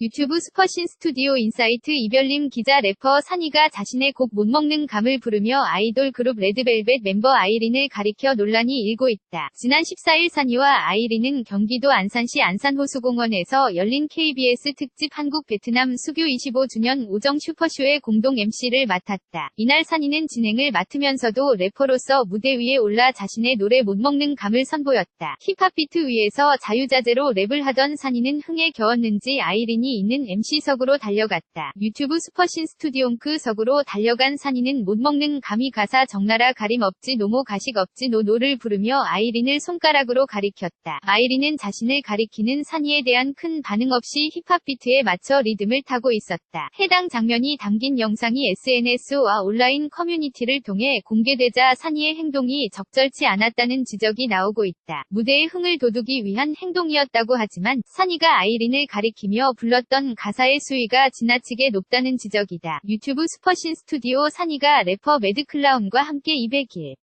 유튜브 슈퍼신 스튜디오 인사이트 이별님 기자 래퍼 산이가 자신의 곡 못 먹는 감을 부르며 아이돌 그룹 레드벨벳 멤버 아이린을 가리켜 논란이 일고 있다. 지난 14일 산이와 아이린은 경기도 안산시 안산호수공원에서 열린 KBS 특집 한국 베트남 수교 25주년 우정 슈퍼쇼의 공동 MC를 맡았다. 이날 산이는 진행을 맡으면서도 래퍼로서 무대 위에 올라 자신의 노래 못 먹는 감을 선보였다. 힙합 비트 위에서 자유자재로 랩을 하던 산이는 흥에 겨웠는지 아이린이 있는 MC석으로 달려갔다. 유튜브 슈퍼신 스튜디옹크석으로 달려간 산이는 못 먹는 감이 가사 적나라 가림 없지 노모 가식 없지 노노를 부르며 아이린을 손가락으로 가리켰다. 아이린은 자신을 가리키는 산이에 대한 큰 반응 없이 힙합 비트에 맞춰 리듬을 타고 있었다. 해당 장면이 담긴 영상이 SNS와 온라인 커뮤니티를 통해 공개되자 산이의 행동이 적절치 않았다는 지적이 나오고 있다. 무대의 흥을 돋우기 위한 행동이었다고 하지만 산이가 아이린을 가리키며 불렀던 가사의 수위가 지나치게 높다는 지적이다. 유튜브 슈퍼신 스튜디오 산이가 래퍼 매드클라운과 함께 200일